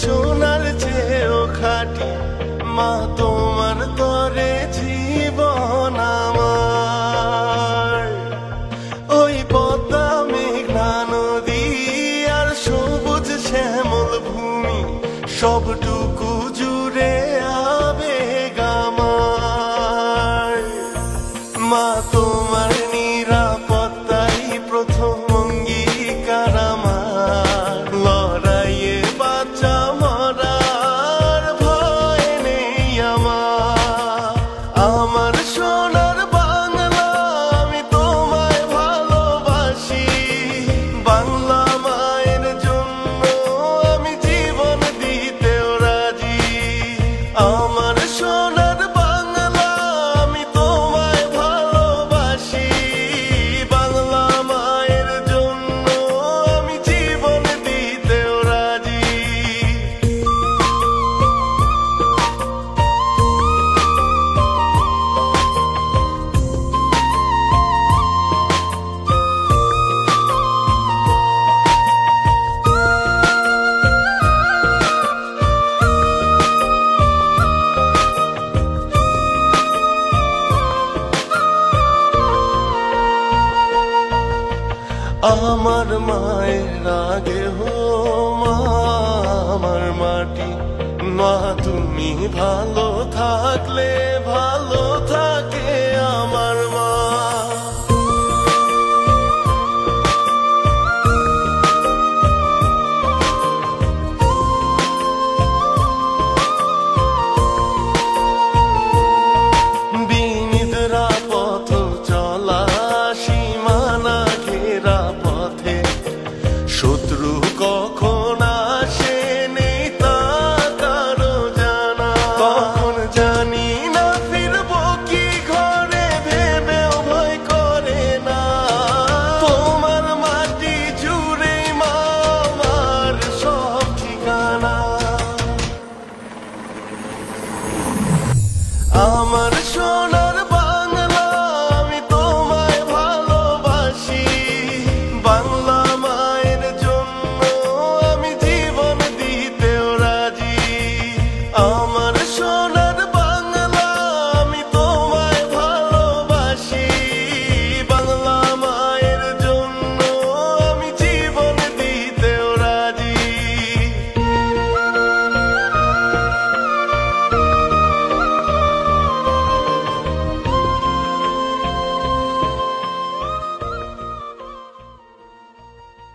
সোনার চেয়েও খাটি মা, তোমার তরে জীবন আমার। ওই পদ্মা মেঘনা নদী আর সবুজ শ্যামল ভূমি, সবটুকু আমার মায়ের আগে হো মা আমার মাটি মা তুমি ভালো থাকলে ভালো